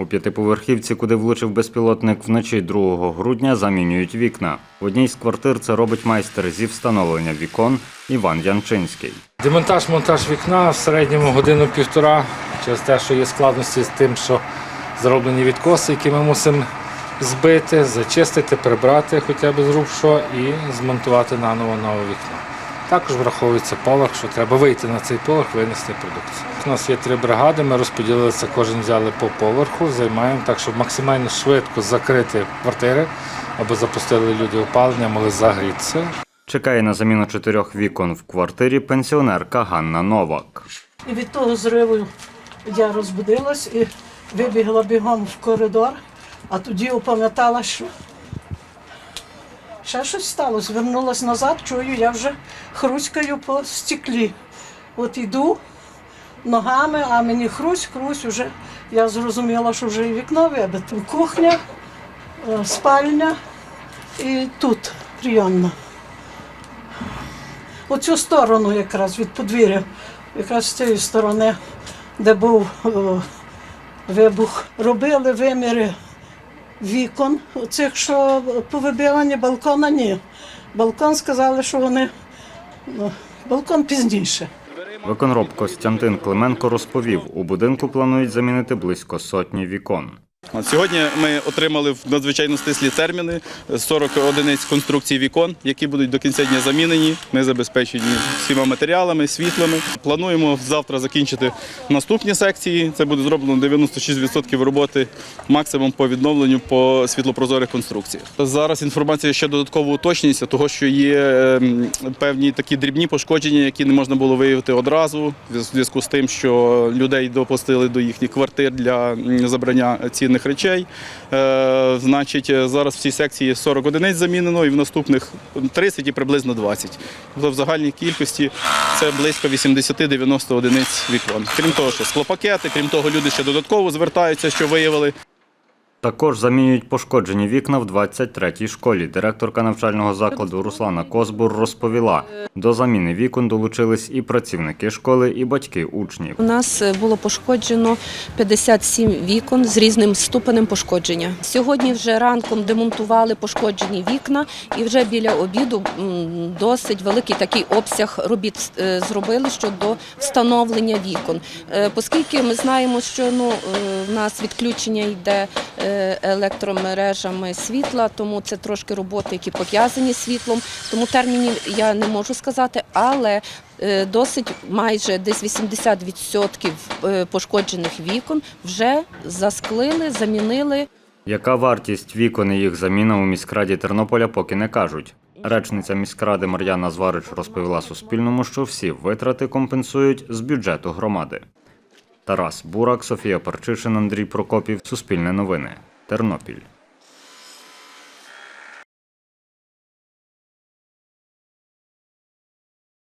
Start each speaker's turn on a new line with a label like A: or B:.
A: У п'ятиповерхівці, куди влучив безпілотник вночі 2 грудня, замінюють вікна. В одній з квартир це робить майстер зі встановлення вікон Іван Янчинський.
B: Демонтаж, монтаж вікна в середньому годину-півтора через те, що є складності з тим, що зроблені відкоси, які ми мусимо збити, зачистити, прибрати хоча б з що і змонтувати наново нове вікно. Також враховується поверх, що треба вийти на цей поверх, винести продукцію. У нас є три бригади, ми розподілилися, кожен взяли по поверху, займаємо так, щоб максимально швидко закрити квартири, аби запустили люди опалення, могли загрітися.
A: Чекає на заміну чотирьох вікон в квартирі пенсіонерка Ганна Новак.
C: І від того зриву я розбудилась і вибігла бігом в коридор, а тоді опам'ятала, що ще щось сталося. Вернулась назад, чую, я вже хруськаю по стеклі. От йду ногами, а мені хрусь, хрусь, уже я зрозуміла, що вже і вікно вибито. Кухня, е, спальня і тут прийомна. Оцю сторону якраз від подвір'я, якраз з цієї сторони, де був о, вибух, робили виміри вікон, цих, що повибивані балкона, ні. Балкон сказали, що вони ну, балкон пізніше.
A: Виконроб Костянтин Клименко розповів, у будинку планують замінити близько сотні вікон.
D: Сьогодні ми отримали в надзвичайно стислі терміни 40 одиниць конструкцій вікон, які будуть до кінця дня замінені. Ми забезпечені всіма матеріалами, світлами. Плануємо завтра закінчити наступні секції. Це буде зроблено 96% роботи, максимум по відновленню по світлопрозорих конструкціях. Зараз інформація ще додатково уточнюється, того що є ем, певні такі дрібні пошкодження, які не можна було виявити одразу, в зв'язку з тим, що людей допустили до їхніх квартир для забрання цінних речей. Е, значить, е, зараз в цій секції 40 одиниць замінено і в наступних 30 і приблизно 20. Тобто в загальній кількості це близько 80-90 одиниць вікон. Крім того, що склопакети, крім того, люди ще додатково звертаються, що виявили
A: Також замінюють пошкоджені вікна в 23-й школі. Директорка навчального закладу Руслана Козбур розповіла, до заміни вікон долучились і працівники школи, і батьки учнів.
E: У нас е, було пошкоджено 57 вікон з різним ступенем пошкодження. Сьогодні вже ранком демонтували пошкоджені вікна, і вже біля обіду досить великий такий обсяг робіт е, зробили щодо встановлення вікон. Е, Оскільки ми знаємо, що ну, в нас відключення йде електромережами світла, тому це трошки роботи, які пов'язані світлом. Тому термінів я не можу сказати, але е, досить майже десь 80% е, пошкоджених вікон вже засклили, замінили.
A: Яка вартість вікон і їх заміна у міськраді Тернополя поки не кажуть. Речниця міськради Мар'яна Зварич розповіла Суспільному, що всі витрати компенсують з бюджету громади. Тарас Бурак, Софія Парчишин, Андрій Прокопів. Суспільне новини. Тернопіль.